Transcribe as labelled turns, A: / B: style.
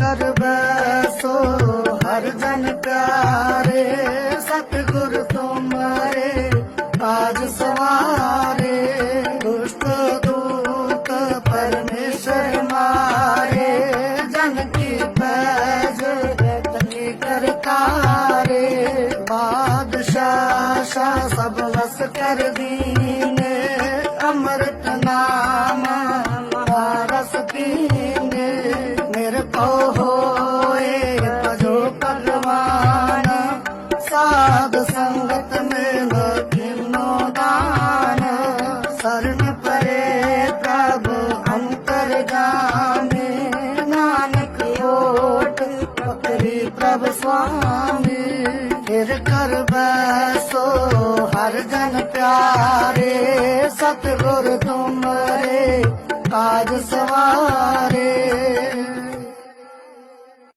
A: ਕਰ ਬਸੋ ਹਰ ਜਨ ਪਿਆਰੇ, ਸਤਿਗੁਰ ਤੁਮਰੇ ਆਜ ਸਵਾਰੇ, ਦੁਸ਼ਟ ਦੂਤ ਪਰਮੇਸ਼ਰ ਮਾਰੇ, ਜਨ ਕੀ ਪੈਜ ਤਨੀ ਕਰਤਾਰੇ ਬਾਦਸ਼ਾਹ, ਸ਼ਾਹ ਸਭ ਵਸ ਕਰ ਦੀਨੇ, ਅੰਮ੍ਰਿਤ ਨਾਮ ਸਾਧ ਸੰਗਤ ਮੇਲ ਕਿਨੋ ਦਾਨ, ਸਰਨ ਪਰੇ ਪ੍ਰਭ ਅੰਤਰ ਜਾਮੇ ਨਾਨਕ ਓਟ ਪਕਰੀ ਪ੍ਰਭ ਸੁਆਮੀ। ਫਿਰ ਕਰ ਬੈਸੋ ਹਰ ਜਨ ਪਿਆਰੇ, ਸਤਿਗੁਰ ਤੁਮਰੇ, ਕਾਜ ਸਵਾਰੇ।